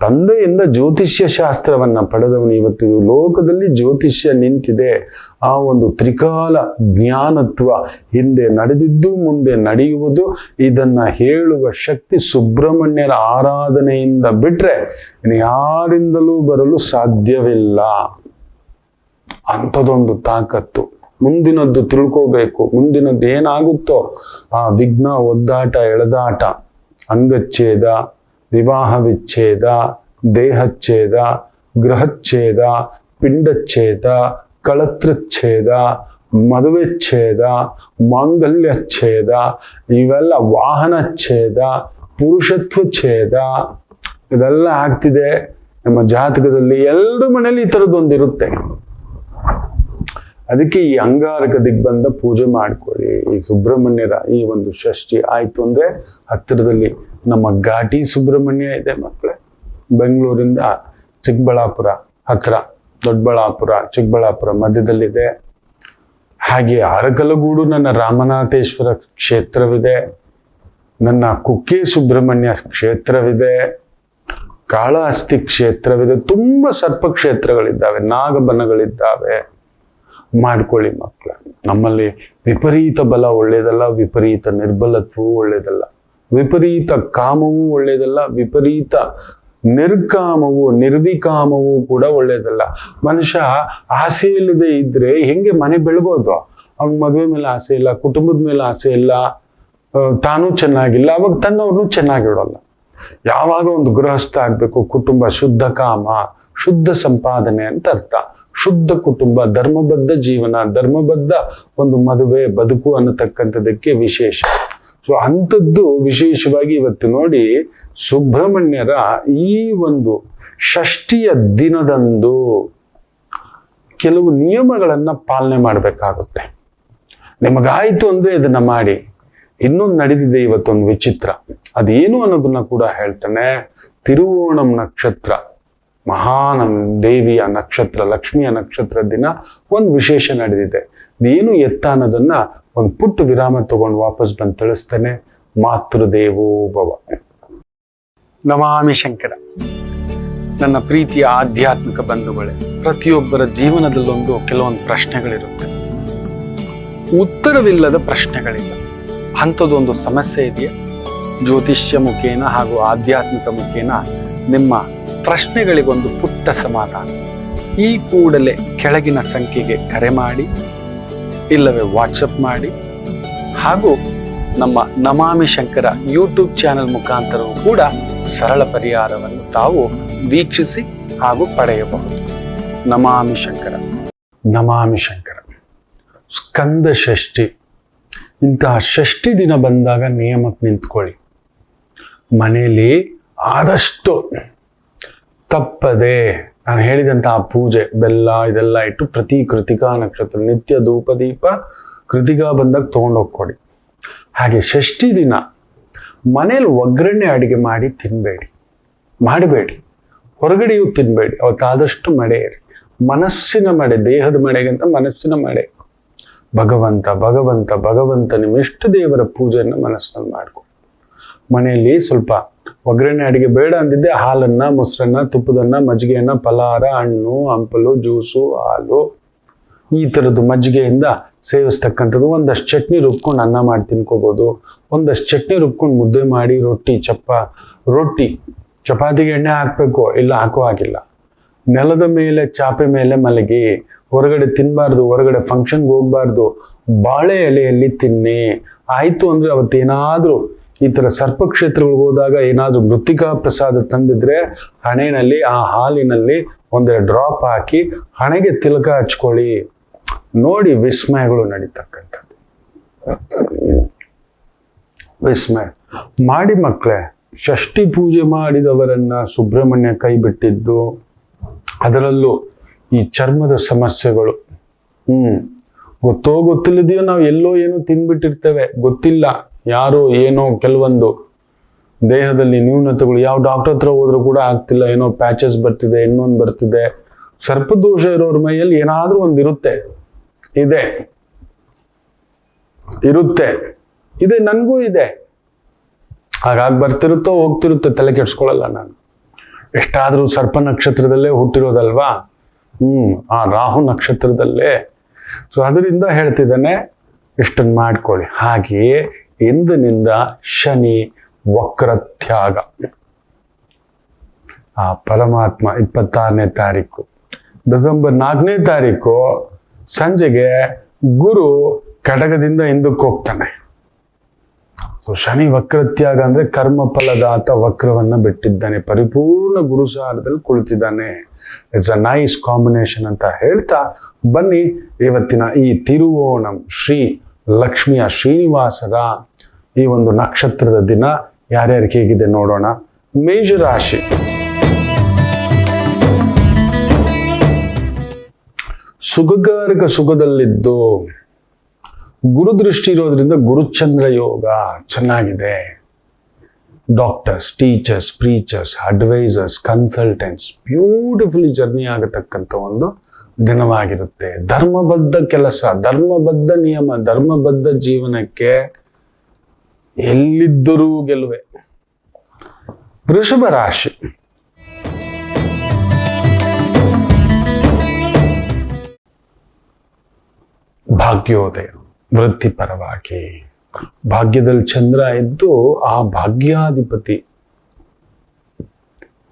ತಂದೆಯಿಂದ ಜ್ಯೋತಿಷ್ಯ ಶಾಸ್ತ್ರವನ್ನ ಪಡೆದವನು ಇವತ್ತು ಲೋಕದಲ್ಲಿ ಜ್ಯೋತಿಷ್ಯ ನಿಂತಿದೆ. ಆ ಒಂದು ತ್ರಿಕಾಲ ಜ್ಞಾನತ್ವ ಹಿಂದೆ ನಡೆದಿದ್ದು ಮುಂದೆ ನಡೆಯುವುದು, ಇದನ್ನ ಹೇಳುವ ಶಕ್ತಿ ಸುಬ್ರಹ್ಮಣ್ಯರ ಆರಾಧನೆಯಿಂದ ಬಿಟ್ರೆ ಯಾರಿಂದಲೂ ಬರಲು ಸಾಧ್ಯವಿಲ್ಲ. ಅಂಥದೊಂದು ತಾಕತ್ತು. ಮುಂದಿನದ್ದು ತಿಳ್ಕೋಬೇಕು. ಮುಂದಿನದ್ದು ಏನಾಗುತ್ತೋ? ಆ ವಿಘ್ನ, ಒದ್ದಾಟ, ಎಳೆದಾಟ, ಅಂಗಚ್ಛೇದ ವಿವಾಹ ವಿಚ್ಛೇದ ದೇಹಚ್ಛೇದ, ಗೃಹಚ್ಛೇದ, ಪಿಂಡಚ್ಛೇದ, ಕಳತೃಚ್ಛೇದ, ಮದುವೆಚ್ಛೇದ, ಮಾಂಗಲ್ಯಚ್ಛೇದ, ಇವೆಲ್ಲ ವಾಹನಚ್ಛೇದ ಪುರುಷತ್ವ ಛೇದ ಇದೆಲ್ಲ ಆಗ್ತಿದೆ. ನಮ್ಮ ಜಾತಕದಲ್ಲಿ ಎಲ್ಲರ ಮನೇಲಿ ಈ ಥರದ್ದೊಂದಿರುತ್ತೆ ಅದಕ್ಕೆ ಈ ಅಂಗಾರಕ ದಿಗ್ಬಂಧ ಪೂಜೆ ಮಾಡ್ಕೊಳ್ಳಿ. ಈ ಸುಬ್ರಹ್ಮಣ್ಯರ ಈ ಒಂದು ಷಷ್ಠಿ ಆಯಿತು ಅಂದ್ರೆ ಹತ್ತಿರದಲ್ಲಿ ನಮ್ಮ ಘಾಟಿ ಸುಬ್ರಹ್ಮಣ್ಯ ಇದೆ ಮಕ್ಕಳೇ. ಬೆಂಗಳೂರಿಂದ ಚಿಕ್ಕಬಳ್ಳಾಪುರ ಹತ್ರ, ದೊಡ್ಡಬಳ್ಳಾಪುರ, ಚಿಕ್ಕಬಳ್ಳಾಪುರ ಮಧ್ಯದಲ್ಲಿದೆ. ಹಾಗೆ ಅರಕಲಗೂಡು ನನ್ನ ರಾಮನಾಥೇಶ್ವರ ಕ್ಷೇತ್ರವಿದೆ. ನನ್ನ ಕುಕ್ಕೆ ಸುಬ್ರಹ್ಮಣ್ಯ ಕ್ಷೇತ್ರವಿದೆ. ಕಾಳಹಸ್ತಿ ಕ್ಷೇತ್ರವಿದೆ. ತುಂಬ ಸರ್ಪ ಕ್ಷೇತ್ರಗಳಿದ್ದಾವೆ, ನಾಗಬನಗಳಿದ್ದಾವೆ. ಮಾಡ್ಕೊಳ್ಳಿ ಮಕ್ಕಳ. ನಮ್ಮಲ್ಲಿ ವಿಪರೀತ ಬಲ ಒಳ್ಳೆಯದಲ್ಲ, ವಿಪರೀತ ನಿರ್ಬಲತ್ವವು ಒಳ್ಳೇದಲ್ಲ ವಿಪರೀತ ಕಾಮವೂ ಒಳ್ಳೇದಲ್ಲ, ವಿಪರೀತ ನಿರ್ಕಾಮವು, ನಿರ್ವಿಕಾಮವು ಕೂಡ ಒಳ್ಳೇದಲ್ಲ. ಮನುಷ್ಯ ಆಸೆ ಇಲ್ಲದೆ ಇದ್ರೆ ಹೆಂಗೆ ಮನೆ ಬೆಳಗೋದು ಅವ್ನ ಮದುವೆ ಮೇಲೆ ಆಸೆ ಇಲ್ಲ, ಕುಟುಂಬದ ಮೇಲೆ ಆಸೆ ಇಲ್ಲ ತಾನು ತಾನೂ ಚೆನ್ನಾಗಿಲ್ಲ, ಅವಾಗ ತನ್ನವ್ರನ್ನೂ ಚೆನ್ನಾಗಿಡೋಲ್ಲ. ಯಾವಾಗ ಒಂದು ಗೃಹಸ್ಥ ಆಗ್ಬೇಕು, ಕುಟುಂಬ ಶುದ್ಧ ಕಾಮ, ಶುದ್ಧ ಸಂಪಾದನೆ ಅಂತ ಅರ್ಥ. ಶುದ್ಧ ಕುಟುಂಬ, ಧರ್ಮಬದ್ಧ ಜೀವನ, ಧರ್ಮಬದ್ಧ ಒಂದು ಮದುವೆ, ಬದುಕು ಅನ್ನತಕ್ಕಂಥದ್ದಕ್ಕೆ ವಿಶೇಷ. ಸೊ ಅಂಥದ್ದು ವಿಶೇಷವಾಗಿ ಇವತ್ತು ನೋಡಿ ಸುಬ್ರಹ್ಮಣ್ಯರ ಈ ಒಂದು ಷಷ್ಠಿಯ ದಿನದಂದು ಕೆಲವು ನಿಯಮಗಳನ್ನ ಪಾಲನೆ ಮಾಡಬೇಕಾಗುತ್ತೆ. ನಿಮಗಾಯ್ತು ಅಂದರೆ ಇದನ್ನ ಮಾಡಿ. ಇನ್ನೊಂದು ನಡೆದಿದೆ ಇವತ್ತೊಂದು ವಿಚಿತ್ರ. ಅದೇನು ಅನ್ನೋದನ್ನ ಕೂಡ ಹೇಳ್ತಾನೆ. ತಿರುವೋಣಂ ನಕ್ಷತ್ರ. ಮಹಾನ ದೇವಿಯ ನಕ್ಷತ್ರ, ಲಕ್ಷ್ಮಿಯ ನಕ್ಷತ್ರ ದಿನ ಒಂದು ವಿಶೇಷ ನಡೆದಿದೆ ಇದೇನು ಎತ್ತ ಅನ್ನೋದನ್ನ ಒಂದು ಪುಟ್ಟ ವಿರಾಮ ತಗೊಂಡು ವಾಪಸ್ ಬಂದು ತಿಳಿಸ್ತೇನೆ, ಮಾತೃದೇವೋ ಭವ. ನಮಾಮಿ ಶಂಕರ, ನನ್ನ ಪ್ರೀತಿಯ ಆಧ್ಯಾತ್ಮಿಕ ಬಂಧುಗಳೇ, ಪ್ರತಿಯೊಬ್ಬರ ಜೀವನದಲ್ಲೊಂದು ಕೆಲವೊಂದು ಪ್ರಶ್ನೆಗಳಿರುತ್ತೆ. ಉತ್ತರವಿಲ್ಲದ ಪ್ರಶ್ನೆಗಳಿಲ್ಲ ಅಂಥದ್ದೊಂದು ಸಮಸ್ಯೆ ಇದೆಯಾ? ಜ್ಯೋತಿಷ್ಯ ಮುಖೇನ ಹಾಗೂ ಆಧ್ಯಾತ್ಮಿಕ ಮುಖೇನ ನಿಮ್ಮ ಪ್ರಶ್ನೆಗಳಿಗೊಂದು ಪುಟ್ಟ ಸಮಾಧಾನ. ಈ ಕೂಡಲೇ ಕೆಳಗಿನ ಸಂಖ್ಯೆಗೆ ಕರೆ ಮಾಡಿ. ಇಲ್ಲವೇ ವಾಟ್ಸಪ್ ಮಾಡಿ. ಹಾಗೂ ನಮ್ಮ ನಮಾಮಿ ಶಂಕರ ಯೂಟ್ಯೂಬ್ ಚಾನೆಲ್ ಮುಖಾಂತರವೂ ಕೂಡ ಸರಳ ಪರಿಹಾರವನ್ನು ತಾವು ವೀಕ್ಷಿಸಿ ಹಾಗೂ ಪಡೆಯಬಹುದು. ನಮಾಮಿ ಶಂಕರ. ನಮಾಮಿ ಶಂಕರ. ಸ್ಕಂದ ಷಷ್ಠಿ. ಇಂತಹ ಷಷ್ಠಿ ದಿನ ಬಂದಾಗ ನಿಯಮಕ್ಕೆ ನಿಂತ್ಕೊಳ್ಳಿ. ಮನೆಯಲ್ಲಿ ಆದಷ್ಟು ತಪ್ಪದೆ ನಾನು ಹೇಳಿದಂತಹ ಪೂಜೆ, ಬೆಲ್ಲ ಇದೆಲ್ಲ ಇಟ್ಟು ಪ್ರತಿ ಕೃತಿಕಾ ನಕ್ಷತ್ರ, ನಿತ್ಯ ಧೂಪ, ದೀಪ, ಕೃತಿಕಾ ಬಂದಾಗ ತೊಗೊಂಡೋಗ್ಕೊಡಿ ಹಾಗೆ ಷಷ್ಠಿ ದಿನ, ಮನೇಲಿ ಒಗ್ಗರಣೆ ಅಡುಗೆ ಮಾಡಿ ತಿನ್ನಬೇಡಿ ಮಾಡಬೇಡಿ. ಹೊರಗಡೆಯೂ ತಿನ್ನಬೇಡಿ ಅವತ್ತಾದಷ್ಟು ಮಡೆಯಿರಿ ಮನಸ್ಸಿನ ಮಡೆ, ದೇಹದ ಮಡೆಗಿಂತ ಮನಸ್ಸಿನ ಮಡೆ. ಭಗವಂತ ಭಗವಂತ ಭಗವಂತ ನಿಮ್ಮೆಷ್ಟು ದೇವರ ಪೂಜೆಯನ್ನು ಮನಸ್ಸಿನಲ್ಲಿ ಮಾಡ್ಕೊ. ಮನೆಯಲ್ಲಿ ಸ್ವಲ್ಪ ಒಗ್ಗರಣೆ ಅಡಿಗೆ ಬೇಡ ಅಂದಿದ್ದೆ. ಹಾಲನ್ನ, ಮೊಸರನ್ನ, ತುಪ್ಪದನ್ನ, ಮಜ್ಜಿಗೆಯನ್ನ ಫಲಹಾರ ಹಣ್ಣು, ಹಂಪಲು, ಜ್ಯೂಸು, ಹಾಲು ಈ ಥರದ್ದು ಮಜ್ಜಿಗೆಯಿಂದ ಸೇವಿಸ್ತಕ್ಕಂಥದ್ದು. ಒಂದಷ್ಟು ಚಟ್ನಿ ರುಬ್ಕೊಂಡು ಅನ್ನ ಮಾಡಿ ತಿನ್ಕೋಬೋದು. ಒಂದಷ್ಟು ಚಟ್ನಿ ರುಬ್ಕೊಂಡು ಮುದ್ದೆ ಮಾಡಿ, ರೊಟ್ಟಿ, ಚಪ್ಪ, ರೊಟ್ಟಿ, ಚಪಾತಿಗೆ ಎಣ್ಣೆ ಹಾಕಬೇಕು, ಇಲ್ಲ ಹಾಕೋ ಹಾಗಿಲ್ಲ. ನೆಲದ ಮೇಲೆ, ಚಾಪೆ ಮೇಲೆ ಮಲಗಿ, ಹೊರಗಡೆ ತಿನ್ನಬಾರ್ದು ಹೊರಗಡೆ ಫಂಕ್ಷನ್ಗೆ ಹೋಗ್ಬಾರ್ದು, ಬಾಳೆ ಎಲೆಯಲ್ಲಿ ತಿನ್ನಿ. ಆಯ್ತು ಅಂದ್ರೆ ಅವತ್ತೇನಾದ್ರೂ ಈ ತರ ಸರ್ಪಕ್ಷೇತ್ರಗಳಿಗೆ ಹೋದಾಗ ಏನಾದರೂ ಮೃತ್ತಿಕಾ ಪ್ರಸಾದ ತಂದಿದ್ರೆ ಹಣೆಯಲ್ಲಿ ಆ ಹಾಲಿನಲ್ಲಿ ಒಂದೆರಡು ಡ್ರಾಪ್ ಹಾಕಿ ಹಣೆಗೆ ತಿಲಕ ಹಚ್ಕೊಳ್ಳಿ. ನೋಡಿ ವಿಸ್ಮಯಗಳು ನಡೀತಕ್ಕಂಥದ್ದು. ವಿಸ್ಮಯ. ಮಾಡಿ ಮಕ್ಕಳೇ ಷಷ್ಠಿ ಪೂಜೆ ಮಾಡಿದವರನ್ನ ಸುಬ್ರಹ್ಮಣ್ಯ ಕೈ ಬಿಟ್ಟಿದ್ದು, ಅದರಲ್ಲೂ ಈ ಚರ್ಮದ ಸಮಸ್ಯೆಗಳು. ಹ್ಮ್. ಗೊತ್ತೋ ಗೊತ್ತಿಲ್ಲದೆಯೋ ನಾವು ಎಲ್ಲೋ ಏನೋ ತಿಂದ್ಬಿಟ್ಟಿರ್ತೇವೆ ಗೊತ್ತಿಲ್ಲ. ಯಾರೋ ಏನೋ ಕೆಲವೊಂದು ದೇಹದಲ್ಲಿ ನ್ಯೂನತೆಗಳು, ಯಾವ ಡಾಕ್ಟರ್ ಹತ್ರ ಹೋದ್ರೂ ಕೂಡ ಆಗ್ತಿಲ್ಲ, ಏನೋ ಪ್ಯಾಚಸ್ ಬರ್ತಿದೆ, ಇನ್ನೊಂದು ಬರ್ತಿದೆ. ಸರ್ಪದೋಷ ಇರೋರ ಮೈಯಲ್ಲಿ ಏನಾದ್ರೂ ಒಂದು ಇರುತ್ತೆ. ಇದೆ. ಇರುತ್ತೆ. ಇದೆ, ನನಗೂ ಇದೆ. ಹಾಗಾಗಿ ಬರ್ತಿರುತ್ತೋ ಹೋಗ್ತಿರುತ್ತೆ ತಲೆ ಕೆಡ್ಸ್ಕೊಳ್ಳಲ್ಲ ನಾನು. ಎಷ್ಟಾದರೂ ಸರ್ಪ ನಕ್ಷತ್ರದಲ್ಲೇ ಹುಟ್ಟಿರೋದಲ್ವಾ? ಹ್ಮ್, ಆ ರಾಹು ನಕ್ಷತ್ರದಲ್ಲೇ. ಸೊ ಅದರಿಂದ ಹೇಳ್ತಿದ್ದಾನೆ ಇಷ್ಟನ್ನು ಮಾಡ್ಕೊಳ್ಳಿ. ಹಾಗೆಯೇ ಇಂದಿನಿಂದ ಶನಿ ವಕ್ರತ್ಯಾಗ. ಆ ಪರಮಾತ್ಮ ಇಪ್ಪತ್ತಾರನೇ ತಾರೀಕು. ಡಿಸೆಂಬರ್ ನಾಲ್ಕನೇ ತಾರೀಕು ಸಂಜೆಗೆ ಗುರು ಕಡಗದಿಂದ ಹಿಂದಕ್ಕೆ ಹೋಗ್ತಾನೆ. ಸೊ ಶನಿ ವಕ್ರತ್ಯಾಗ ಅಂದ್ರೆ ಕರ್ಮ ಫಲದಾತ ವಕ್ರವನ್ನ ಬಿಟ್ಟಿದ್ದಾನೆ. ಪರಿಪೂರ್ಣ ಗುರುಸಾರದಲ್ಲಿ ಕುಳಿತಿದ್ದಾನೆ. ಇಟ್ಸ್ ಅ ನೈಸ್ ಕಾಂಬಿನೇಷನ್ ಅಂತ ಹೇಳ್ತಾ ಬನ್ನಿ ಇವತ್ತಿನ ಈ ತಿರುವೋಣಂ ಶ್ರೀ ಲಕ್ಷ್ಮಿಯ ಶ್ರೀನಿವಾಸರ ಈ ಒಂದು ನಕ್ಷತ್ರದ ದಿನ ಯಾರ್ಯಾರು ಹೇಗಿದೆ ನೋಡೋಣ. ಮೇಷರಾಶಿ ಸುಖಕಾರಕ ಸುಖದಲ್ಲಿದ್ದು ಗುರುದೃಷ್ಟಿ ಇರೋದ್ರಿಂದ ಗುರುಚಂದ್ರ ಯೋಗ ಚೆನ್ನಾಗಿದೆ. Doctors teachers preachers advisors consultants beautifully journey ಆಗತಕ್ಕಂಥ ಒಂದು ದಿನವಾಗಿರುತ್ತೆ. ಧರ್ಮಬದ್ಧ ಕೆಲಸ, ಧರ್ಮಬದ್ಧ ನಿಯಮ, ಧರ್ಮಬದ್ಧ ಜೀವನಕ್ಕೆ ಎಲ್ಲಿದ್ದರೂ ಗೆಲುವೆ ವೃಷಭ ರಾಶಿ. ಭಾಗ್ಯೋದಯ, ವೃತ್ತಿಪರವಾಗಿ. ಭಾಗ್ಯದಲ್ಲಿ ಚಂದ್ರ ಇದ್ದು ಆ ಭಾಗ್ಯಾಧಿಪತಿ.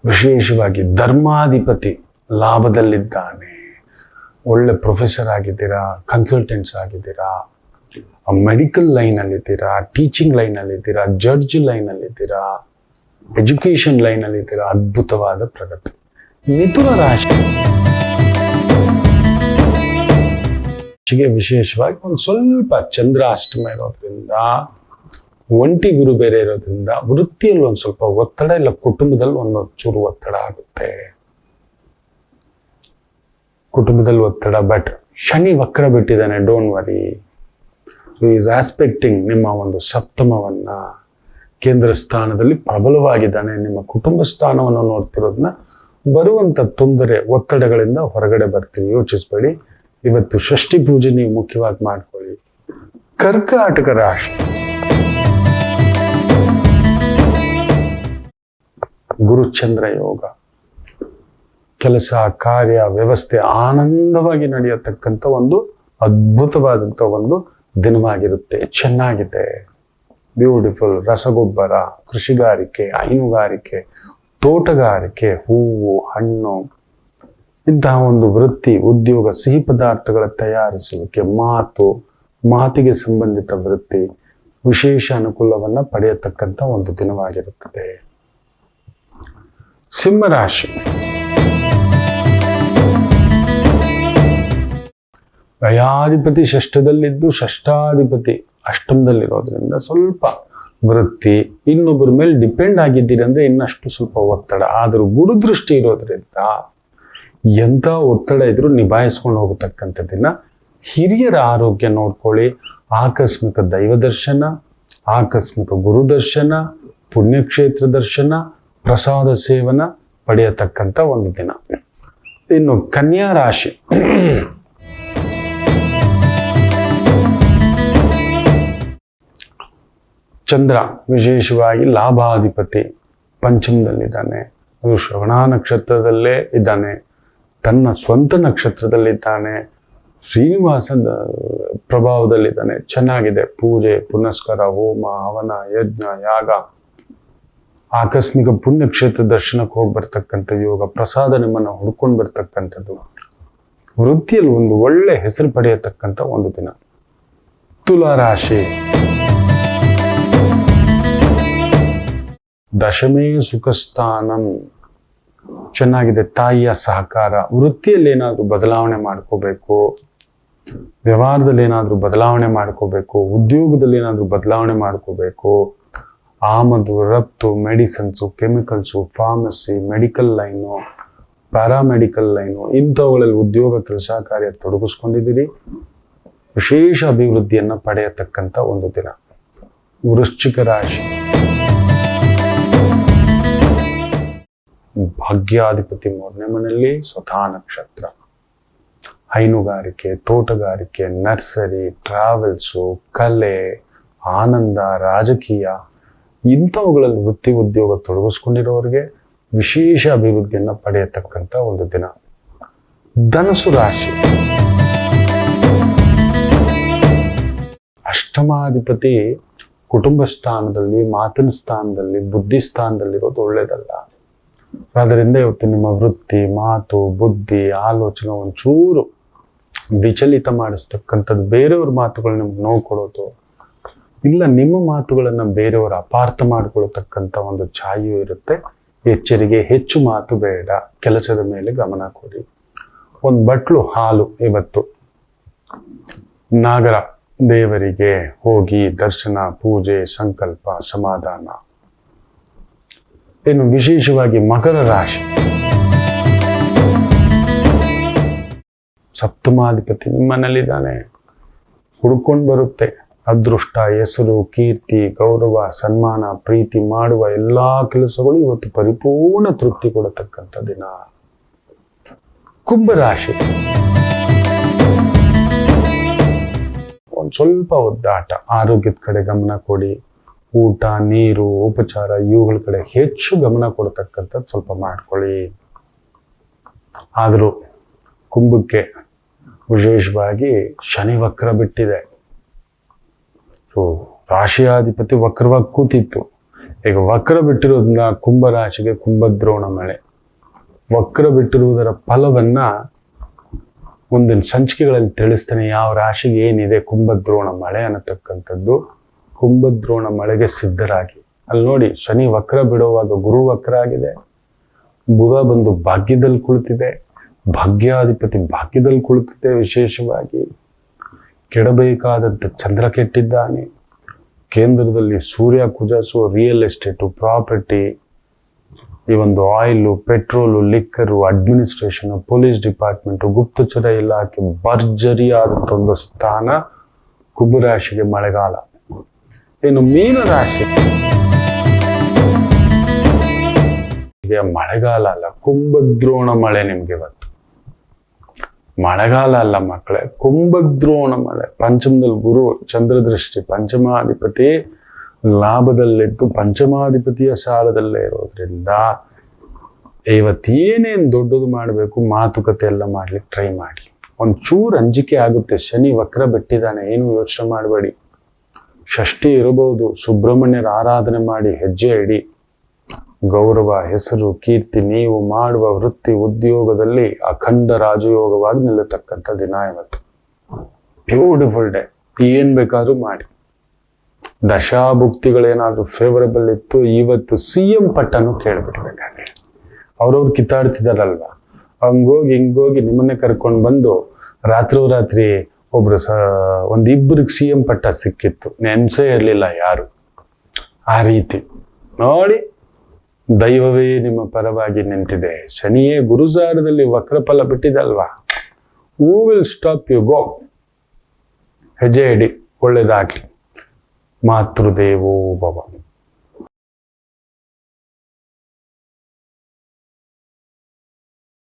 ವಿಶೇಷವಾಗಿ ಧರ್ಮಾಧಿಪತಿ ಲಾಭದಲ್ಲಿದ್ದಾನೆ. ಒಳ್ಳೆ ಪ್ರೊಫೆಸರ್ ಆಗಿದ್ದೀರಾ ಕನ್ಸಲ್ಟೆಂಟ್ಸ್ ಆಗಿದ್ದೀರಾ ಮೆಡಿಕಲ್ ಲೈನಲ್ಲಿದ್ದೀರಾ ಟೀಚಿಂಗ್ ಲೈನಲ್ಲಿದ್ದೀರಾ ಜಡ್ಜ್ ಲೈನಲ್ಲಿದ್ದೀರಾ ಎಜುಕೇಶನ್ ಲೈನಲ್ಲಿದ್ದೀರಾ ಅದ್ಭುತವಾದ ಪ್ರಗತಿ. ಮಿಥುನ ರಾಶಿ. ರಾಶಿಗೆ ವಿಶೇಷವಾಗಿ ಒಂದು ಸ್ವಲ್ಪ ಚಂದ್ರಾಷ್ಟಮ ಇರೋದ್ರಿಂದ, ಒಂಟಿ ಗುರು ಬೇರೆ ಇರೋದ್ರಿಂದ ವೃತ್ತಿಯಲ್ಲಿ ಒಂದು ಸ್ವಲ್ಪ ಒತ್ತಡ ಇಲ್ಲ, ಕುಟುಂಬದಲ್ಲಿ ಒಂದು ಚೂರು ಒತ್ತಡ ಆಗುತ್ತೆ. ಕುಟುಂಬದಲ್ಲಿ ಒತ್ತಡ ಬಟ್ ಶನಿ ವಕ್ರ ಬಿಟ್ಟಿದ್ದಾನೆ ಡೋಂಟ್ ವರಿ ಈಸ್ ಆಸ್ಪೆಕ್ಟಿಂಗ್ ನಿಮ್ಮ ಒಂದು ಸಪ್ತಮವನ್ನ ಕೇಂದ್ರ ಸ್ಥಾನದಲ್ಲಿ ಪ್ರಬಲವಾಗಿದ್ದಾನೆ. ನಿಮ್ಮ ಕುಟುಂಬ ಸ್ಥಾನವನ್ನು ನೋಡ್ತಿರೋದನ್ನ ಬರುವಂತ ತೊಂದರೆ, ಒತ್ತಡಗಳಿಂದ ಹೊರಗಡೆ ಬರ್ತೀವಿ ಯೋಚಿಸ್ಬೇಡಿ. ಇವತ್ತು ಷಷ್ಠಿ ಪೂಜೆ ನೀವು ಮುಖ್ಯವಾಗಿ ಮಾಡ್ಕೊಳ್ಳಿ. ಕರ್ಕಾಟಕ ರಾಶಿ. ಗುರುಚಂದ್ರ ಯೋಗ. ಕೆಲಸ, ಕಾರ್ಯ, ವ್ಯವಸ್ಥೆ ಆನಂದವಾಗಿ ನಡೆಯತಕ್ಕಂಥ ಒಂದು ಅದ್ಭುತವಾದಂಥ ಒಂದು ದಿನವಾಗಿರುತ್ತೆ. ಚೆನ್ನಾಗಿದೆ. ಬ್ಯೂಟಿಫುಲ್ ರಸಗೊಬ್ಬರ, ಕೃಷಿಗಾರಿಕೆ, ಹೈನುಗಾರಿಕೆ, ತೋಟಗಾರಿಕೆ, ಹೂವು, ಹಣ್ಣು, ಇಂತಹ ಒಂದು ವೃತ್ತಿ, ಉದ್ಯೋಗ, ಸಿಹಿ ಪದಾರ್ಥಗಳ ತಯಾರಿಸುವಿಕೆ, ಮಾತು, ಮಾತಿಗೆ ಸಂಬಂಧಿತ ವೃತ್ತಿ, ವಿಶೇಷ ಅನುಕೂಲವನ್ನ ಪಡೆಯತಕ್ಕಂಥ ಒಂದು ದಿನವಾಗಿರುತ್ತದೆ. ಸಿಂಹರಾಶಿ. ವ್ಯಯಾಧಿಪತಿ ಷಷ್ಠದಲ್ಲಿದ್ದು ಷಷ್ಠಾಧಿಪತಿ ಅಷ್ಟಮದಲ್ಲಿರೋದ್ರಿಂದ ಸ್ವಲ್ಪ ವೃತ್ತಿ, ಇನ್ನೊಬ್ಬರ ಮೇಲೆ ಡಿಪೆಂಡ್ ಆಗಿದ್ದೀರಿ ಅಂದ್ರೆ ಇನ್ನಷ್ಟು ಸ್ವಲ್ಪ ಒತ್ತಡ. ಆದರೂ ಗುರುದೃಷ್ಟಿ ಇರೋದ್ರಿಂದ ಎಂಥ ಒತ್ತಡ ಇದ್ರೂ ನಿಭಾಯಿಸ್ಕೊಂಡು ಹೋಗತಕ್ಕಂಥ ದಿನ ಹಿರಿಯರ ಆರೋಗ್ಯ ನೋಡ್ಕೊಳ್ಳಿ. ಆಕಸ್ಮಿಕ ದೈವ ದರ್ಶನ, ಆಕಸ್ಮಿಕ ಗುರು ದರ್ಶನ, ಪುಣ್ಯಕ್ಷೇತ್ರ ದರ್ಶನ, ಪ್ರಸಾದ ಸೇವನ ಪಡೆಯತಕ್ಕಂಥ ಒಂದು ದಿನ. ಇನ್ನು ಕನ್ಯಾ ರಾಶಿ. ಚಂದ್ರ ವಿಶೇಷವಾಗಿ ಲಾಭಾಧಿಪತಿ ಪಂಚಮದಲ್ಲಿದ್ದಾನೆ. ಅದು ಶ್ರವಣ ನಕ್ಷತ್ರದಲ್ಲೇ ಇದ್ದಾನೆ. ತನ್ನ ಸ್ವಂತ ನಕ್ಷತ್ರದಲ್ಲಿದ್ದಾನೆ. ಶ್ರೀನಿವಾಸದ ಪ್ರಭಾವದಲ್ಲಿದ್ದಾನೆ. ಚೆನ್ನಾಗಿದೆ. ಪೂಜೆ, ಪುನಸ್ಕಾರ, ಹೋಮ, ಹವನ, ಯಜ್ಞ, ಯಾಗ. ಆಕಸ್ಮಿಕ ಪುಣ್ಯಕ್ಷೇತ್ರ ದರ್ಶನಕ್ಕೆ ಹೋಗಿ ಬರ್ತಕ್ಕಂಥ ಯೋಗ, ಪ್ರಸಾದ ನಿಮ್ಮನ್ನು ಹುಡ್ಕೊಂಡು ಬರ್ತಕ್ಕಂಥದ್ದು. ವೃತ್ತಿಯಲ್ಲಿ ಒಂದು ಒಳ್ಳೆ ಹೆಸರು ಪಡೆಯತಕ್ಕಂಥ ಒಂದು ದಿನ. ತುಲಾ ದಶಮೇ ಸುಖಸ್ಥಾನಂ. ಚೆನ್ನಾಗಿದೆ. ತಾಯಿಯ ಸಹಕಾರ. ವೃತ್ತಿಯಲ್ಲಿ ಏನಾದರೂ ಬದಲಾವಣೆ ಮಾಡ್ಕೋಬೇಕು. ವ್ಯವಹಾರದಲ್ಲಿ ಏನಾದರೂ ಬದಲಾವಣೆ ಮಾಡ್ಕೋಬೇಕು. ಉದ್ಯೋಗದಲ್ಲಿ ಏನಾದರೂ ಬದಲಾವಣೆ ಮಾಡ್ಕೋಬೇಕು. ಆಮದು, ರಫ್ತು, medicines, chemicals, pharmacy, medical line, paramedical line, ಇಂಥವುಗಳಲ್ಲಿ ಉದ್ಯೋಗ ಕೆಲಸ ಕಾರ್ಯ ತೊಡಗಿಸ್ಕೊಂಡಿದ್ದೀರಿ. ವಿಶೇಷ ಅಭಿವೃದ್ಧಿಯನ್ನು ಪಡೆಯತಕ್ಕಂಥ ಒಂದು ದಿನ. ವೃಶ್ಚಿಕ ರಾಶಿ. ಭಾಗ್ಯಾಧಿಪತಿ ಮೂರನೇ ಮನೆಯಲ್ಲಿ ಸ್ವತಃ ನಕ್ಷತ್ರ. ಹೈನುಗಾರಿಕೆ, ತೋಟಗಾರಿಕೆ, ನರ್ಸರಿ, ಟ್ರಾವೆಲ್ಸು, ಕಲೆ, ಆನಂದ, ರಾಜಕೀಯ, ಇಂಥವುಗಳಲ್ಲಿ ವೃತ್ತಿ ಉದ್ಯೋಗ ತೊಡಗಿಸ್ಕೊಂಡಿರೋರಿಗೆ ವಿಶೇಷ ಅಭಿವೃದ್ಧಿಯನ್ನು ಪಡೆಯತಕ್ಕಂಥ ಒಂದು ದಿನ. ಧನಸು ರಾಶಿ. ಅಷ್ಟಮಾಧಿಪತಿ ಕುಟುಂಬ ಸ್ಥಾನದಲ್ಲಿ ಮಾತಿನ ಸ್ಥಾನದಲ್ಲಿ, ಬುದ್ಧಿ ಸ್ಥಾನದಲ್ಲಿರೋದು ಒಳ್ಳೇದಲ್ಲ. ಆದ್ದರಿಂದ ಇವತ್ತು ನಿಮ್ಮ ವೃತ್ತಿ, ಮಾತು, ಬುದ್ಧಿ, ಆಲೋಚನೆ ಒಂಚೂರು ವಿಚಲಿತ ಮಾಡಿಸ್ತಕ್ಕಂಥದ್ದು ಬೇರೆಯವ್ರ ಮಾತುಗಳು ನಿಮ್ಗೆ ನೋವು ಕೊಡೋದು, ಇಲ್ಲ ನಿಮ್ಮ ಮಾತುಗಳನ್ನು ಬೇರೆಯವರು ಅಪಾರ್ಥ ಮಾಡಿಕೊಳ್ತಕ್ಕಂಥ ಒಂದು ಛಾಯೆಯೂ ಇರುತ್ತೆ. ಎಚ್ಚರಿಗೆ ಹೆಚ್ಚು ಮಾತು ಬೇಡ. ಕೆಲಸದ ಮೇಲೆ ಗಮನ ಕೊಡಿ. ಒಂದು ಬಟ್ಲು, ಹಾಲು ಇವತ್ತು. ನಾಗರ ದೇವರಿಗೆ ಹೋಗಿ ದರ್ಶನ, ಪೂಜೆ, ಸಂಕಲ್ಪ, ಸಮಾಧಾನ. ಇನ್ನು ವಿಶೇಷವಾಗಿ ಮಕರ ರಾಶಿ. ಸಪ್ತಮಾಧಿಪತಿ ನಿಮ್ಮನಲ್ಲಿದ್ದಾನೆ. ಹುಡ್ಕೊಂಡು ಬರುತ್ತೆ. ಅದೃಷ್ಟ, ಹೆಸರು, ಕೀರ್ತಿ, ಗೌರವ, ಸನ್ಮಾನ, ಪ್ರೀತಿ ಮಾಡುವ ಎಲ್ಲಾ ಕೆಲಸಗಳು ಇವತ್ತು ಪರಿಪೂರ್ಣ ತೃಪ್ತಿ ಕೊಡತಕ್ಕಂಥ ದಿನ. ಕುಂಭರಾಶಿ ಒಂದು ಸ್ವಲ್ಪ ಒದ್ದಾಟ, ಆರೋಗ್ಯದ ಕಡೆ ಗಮನ ಕೊಡಿ. ಊಟ, ನೀರು, ಉಪಚಾರ, ಇವುಗಳ ಕಡೆ ಹೆಚ್ಚು ಗಮನ ಕೊಡ್ತಕ್ಕಂಥದ್ದು ಸ್ವಲ್ಪ ಮಾಡ್ಕೊಳ್ಳಿ. ಆದರೂ ಕುಂಭಕ್ಕೆ ವಿಶೇಷವಾಗಿ ಶನಿ ವಕ್ರ ಬಿಟ್ಟಿದೆ. ಸೊ, ರಾಶಿಯಾಧಿಪತಿ ವಕ್ರವಾಗಿ ಕೂತಿತ್ತು. ಈಗ ವಕ್ರ ಬಿಟ್ಟಿರೋದ್ರಿಂದ ಕುಂಭ ರಾಶಿಗೆ ಕುಂಭದ್ರೋಣ ಮಳೆ. ವಕ್ರ ಬಿಟ್ಟಿರುವುದರ ಫಲವನ್ನ ಮುಂದಿನ ಸಂಚಿಕೆಗಳಲ್ಲಿ ತಿಳಿಸ್ತೇನೆ. ಯಾವ ರಾಶಿಗೆ ಏನಿದೆ ಕುಂಭದ್ರೋಣ ಮಳೆ ಅನ್ನತಕ್ಕಂಥದ್ದು. ಕುಂಭದ್ರೋಣ ಮಳೆಗೆ ಸಿದ್ಧರಾಗಿ. ಅಲ್ಲಿ ನೋಡಿ ಶನಿ ವಕ್ರ ಬಿಡುವಾಗ ಗುರು ವಕ್ರ ಆಗಿದೆ. ಬುಧ ಬಂದು ಭಾಗ್ಯದಲ್ಲಿ ಕುಳಿತಿದೆ. ಭಾಗ್ಯಾಧಿಪತಿ ಭಾಗ್ಯದಲ್ಲಿ ಕುಳಿತಿದೆ ವಿಶೇಷವಾಗಿ. ಕೆಡಬೇಕಾದಂಥ ಚಂದ್ರ ಕೆಟ್ಟಿದ್ದಾನೆ ಕೇಂದ್ರದಲ್ಲಿ ಸೂರ್ಯ ಕುಜಾಸು ರಿಯಲ್ ಎಸ್ಟೇಟು ಪ್ರಾಪರ್ಟಿ ಈ ಒಂದು oil petrol liquor administration police department ಗುಪ್ತಚರ ಇಲಾಖೆ ಭರ್ಜರಿಯಾದಂಥ ಒಂದು ಸ್ಥಾನ ಕುಂಭರಾಶಿಗೆ ಮಳೆಗಾಲ. ಇನ್ನು ಮೀನು ರಾಶಿ. ಮಳೆಗಾಲ ಅಲ್ಲ, ಕುಂಭದ್ರೋಣ ಮಳೆ ನಿಮ್ಗೆ ಇವತ್ತು. ಮಳೆಗಾಲ ಅಲ್ಲ ಮಕ್ಕಳೇ, ಕುಂಭದ್ರೋಣ ಮಳೆ. ಪಂಚಮದಲ್ಲಿ ಗುರು ಚಂದ್ರದೃಷ್ಟಿ, ಪಂಚಮಾಧಿಪತಿ ಲಾಭದಲ್ಲಿದ್ದು ಪಂಚಮಾಧಿಪತಿಯ ಸಾಲದಲ್ಲೇ ಇರೋದ್ರಿಂದ ಇವತ್ತೇನೇನು ದೊಡ್ಡದು ಮಾಡಬೇಕು, ಮಾತುಕತೆ ಎಲ್ಲ ಮಾಡ್ಲಿಕ್ಕೆ ಟ್ರೈ ಮಾಡಿ. ಒಂಚೂರು ಅಂಜಿಕೆ ಆಗುತ್ತೆ. ಶನಿ ವಕ್ರ ಬಿಟ್ಟಿದ್ದಾನೆ, ಏನು ಯೋಚನೆ ಮಾಡಬೇಡಿ. ಷಷ್ಠಿ ಇರಬಹುದು. ಸುಬ್ರಹ್ಮಣ್ಯರ ಆರಾಧನೆ ಮಾಡಿ ಹೆಜ್ಜೆ ಇಡಿ. ಗೌರವ, ಹೆಸರು, ಕೀರ್ತಿ, ನೀವು ಮಾಡುವ ವೃತ್ತಿ ಉದ್ಯೋಗದಲ್ಲಿ ಅಖಂಡ ರಾಜಯೋಗವಾಗಿ ನಿಲ್ಲತಕ್ಕಂಥ ದಿನ ಇವತ್ತು. ಬ್ಯೂಟಿಫುಲ್ ಡೇ ಏನ್ ಬೇಕಾದ್ರೂ ಮಾಡಿ. ದಶಾಭುಕ್ತಿಗಳೇನಾದ್ರೂ ಫೇವರಬಲ್ ಇತ್ತು, ಇವತ್ತು ಸಿ ಎಂ ಪಟ್ಟನು ಕೇಳ್ಬಿಡ್ಬೇಕಾದ್ರೆ. ಅವ್ರವ್ರು ಕಿತ್ತಾಡ್ತಿದಾರಲ್ವಾ? ಹಂಗೋಗಿ, ಹಿಂಗೋಗಿ ನಿಮ್ಮನ್ನೇ ಕರ್ಕೊಂಡು ಬಂದು ರಾತ್ರೋರಾತ್ರಿ ಒಬ್ರು ಸ ಒಂದಿಬ್ಬರಿಗೆ ಸಿ ಎಂ ಪಟ್ಟ ಸಿಕ್ಕಿತ್ತು. ನೆನ್ಸೇ ಇರಲಿಲ್ಲ ಯಾರು. ಆ ರೀತಿ. ನೋಡಿ, ದೈವವೇ ನಿಮ್ಮ ಪರವಾಗಿ ನಿಂತಿದೆ. ಶನಿಯೇ ಗುರುಸಾರದಲ್ಲಿ ವಕ್ರಫಲ ಬಿಟ್ಟಿದಲ್ವಾ? Who will stop you go ಹೆಜ್ಜೆ ಇಡಿ. ಒಳ್ಳೇದಾಗ್ಲಿ. ಮಾತೃದೇವೋ ಭವ.